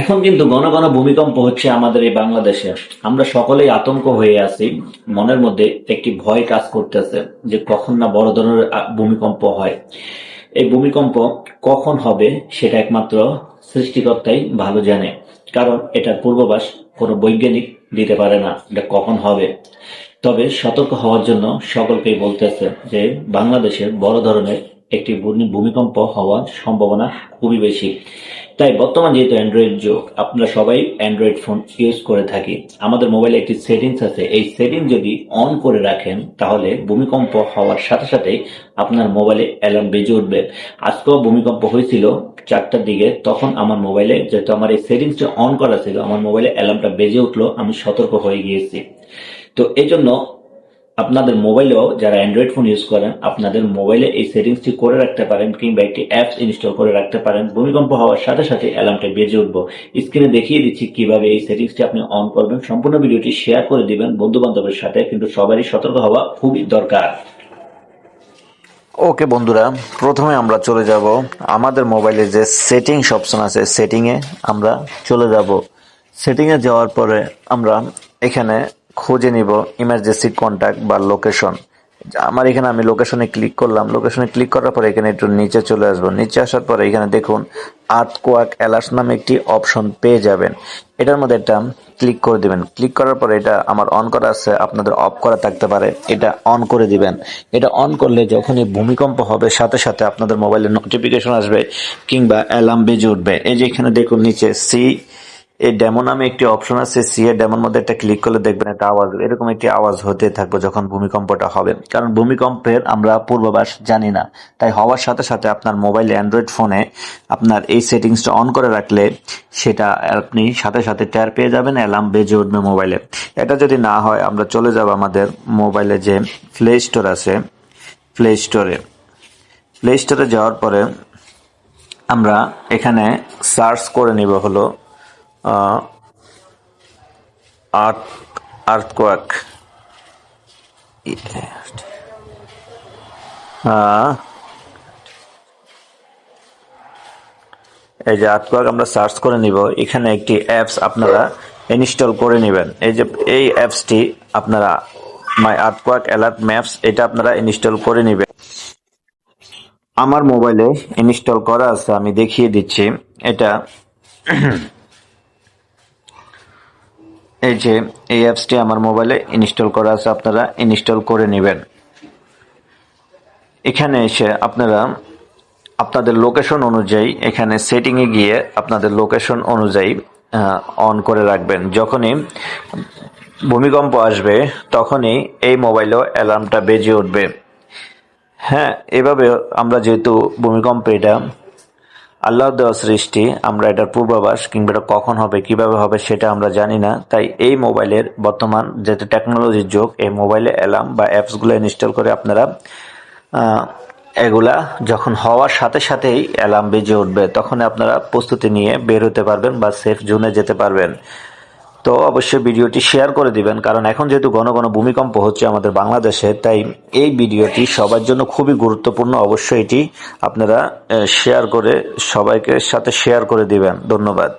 এখন কিন্তু ঘন ঘন ভূমিকম্প হচ্ছে আমাদের এই বাংলাদেশে। আমরা সকলেই আতঙ্ক হয়ে আছি। মনের মধ্যে একটি ভয় কাজ করতেছে যে কখন না বড় ধরনের ভূমিকম্প হয়। এই ভূমিকম্প কখন হবে সেটা একমাত্র সৃষ্টিকর্তাই ভালো জানে। কারণ এটার পূর্বাভাস কোনো বৈজ্ঞানিক দিতে পারে না এটা কখন হবে। তবে সতর্ক হওয়ার জন্য সকলকেই বলতেছে যে বাংলাদেশের বড় ধরনের একটি ভূমিকম্প হওয়ার সম্ভাবনা খুবই বেশি। তাই বর্তমান যেহেতু অ্যান্ড্রয়েড যুগ, আপনারা সবাই অ্যান্ড্রয়েড ফোন ইউজ করে থাকি। আমাদের মোবাইলে একটি সেটিংস আছে। এই সেটিং যদি অন করে রাখেন, তাহলে ভূমিকম্প হওয়ার সাথে সাথে আপনার মোবাইলে অ্যালার্ম বেজে উঠবে। আজকেও ভূমিকম্প হয়েছিল চারটার দিকে, তখন আমার মোবাইলে যেহেতু আমার এই সেটিংসটা অন করা ছিল, আমার মোবাইলে অ্যালার্মটা বেজে উঠল, আমি সতর্ক হয়ে গিয়েছি। তো এই জন্য আপনাদের মোবাইলেও যারা অ্যান্ড্রয়েড ফোন ইউজ করেন, আপনাদের মোবাইলে এই সেটিংসটি করে রাখতে পারেন কিংবা একটি অ্যাপস ইনস্টল করে রাখতে পারেন। ভূমিকম্প হওয়ার সাথে সাথে অ্যালার্মটা বেজে উঠবো। স্ক্রিনে দেখিয়ে দিচ্ছি কীভাবে এই সেটিংসটি আপনি অন করবেন। সম্পূর্ণ ভিডিওটি শেয়ার করে দিবেন বন্ধু বান্ধবের সাথে, কিন্তু সবারই সতর্ক হওয়া খুবই দরকার। ওকে বন্ধুরা, প্রথমে আমরা চলে যাব। আমাদের মোবাইলে যে সেটিংস অপশন আছে সেটিংয়ে আমরা চলে যাব। সেটিংয়ে যাওয়ার পরে আমরা এখানে খুঁজে নিব ইমার্জেন্সি কন্ট্যাক্ট বা লোকেশন আমার এখানে আমি লোকেশনে ক্লিক করলাম। লোকেশনে ক্লিক করার পরে এখানে একটু নিচে চলে আসব। নিচে আসার পরে এখানে দেখুন আর্থ কোয়াক অ্যালার্ট নামে একটি অপশন পেয়ে যাবেন। এটার মধ্যে একটা ক্লিক করে দিবেন। ক্লিক করার পরে এটা আমার অন করা আছে, আপনাদের অফ করা থাকতে পারে। এটা অন করে দিবেন। এটা অন করলে যখনই ভূমিকম্প হবে, সাথে সাথে আপনাদের মোবাইলে নোটিফিকেশন আসবে কিংবা অ্যালার্ম বেজে উঠবে। এই যে এখানে দেখুন, নিচে সি এই ডেমো নামে একটি অপশন আছে, সি এর ডেমোর মধ্যে একটা ক্লিক করলে দেখবেন একটা আওয়াজ, এরকম একটি আওয়াজ হতে থাকবে যখন ভূমিকম্পটা হবে। কারণ ভূমিকম্পের আমরা পূর্বাভাস জানি না। তাই হওয়ার সাথে সাথে আপনার মোবাইল অ্যান্ড্রয়েড ফোনে আপনার এই সেটিংসটা অন করে রাখলে সেটা আপনি সাথে সাথে ট্যার পেয়ে যাবেন অ্যালার্ম বেজে উঠবে মোবাইলে এটা যদি না হয়, আমরা চলে যাব আমাদের মোবাইলে যে প্লে স্টোর আছে প্লে স্টোরে প্লে স্টোরে যাওয়ার পরে আমরা এখানে সার্চ করে নিব হলো আর্থকোয়াক। এই যে আর্থকোয়াক আমরা সার্চ করে নিব, এখানে একটি অ্যাপস আপনারা ইনস্টল করে নেবেন। এই যে, এই অ্যাপসটি আপনারা মাই আর্থকোয়াক অ্যালার্ট ম্যাপস, এটা আপনারা ইনস্টল করে নেবেন। আমার মোবাইলে ইনস্টল করা আছে, আমি দেখিয়ে দিচ্ছি। এটা এই যে, এই অ্যাপসটি আমার মোবাইলে ইনস্টল করা আছে, আপনারা ইনস্টল করে নেবেন। এখানে এসে আপনারা আপনাদের লোকেশন অনুযায়ী এখানে সেটিংয়ে গিয়ে আপনাদের লোকেশন অনুযায়ী অন করে রাখবেন। যখনই ভূমিকম্প আসবে, তখনই এই মোবাইলেও অ্যালার্মটা বেজে উঠবে। হ্যাঁ এভাবে আমরা যেহেতু ভূমিকম্প এটা আল্লাহ দেওয়া সৃষ্টি, আমরা এটার পূর্বাভাস কিংবা এটা কখন হবে, কীভাবে হবে সেটা আমরা জানি না। তাই এই মোবাইলের বর্তমান যেহেতু টেকনোলজির যুগ, এই মোবাইলে অ্যালার্ম বা অ্যাপসগুলো ইনস্টল করে আপনারা এগুলা যখন হওয়ার সাথে সাথেই অ্যালার্ম বেজে উঠবে তখন আপনারা প্রস্তুতি নিয়ে বের হতে পারবেন বা সেফ জোনে যেতে পারবেন। তো অবশ্যই ভিডিওটি শেয়ার করে দিবেন, কারণ এখন যেহেতু ঘন ঘন ভূমিকম্প হচ্ছে আমাদের বাংলাদেশে, তাই এই ভিডিওটি সবার জন্য খুবই গুরুত্বপূর্ণ। অবশ্যই এটি আপনারা শেয়ার করে সবাইকে সাথে শেয়ার করে দিবেন। ধন্যবাদ।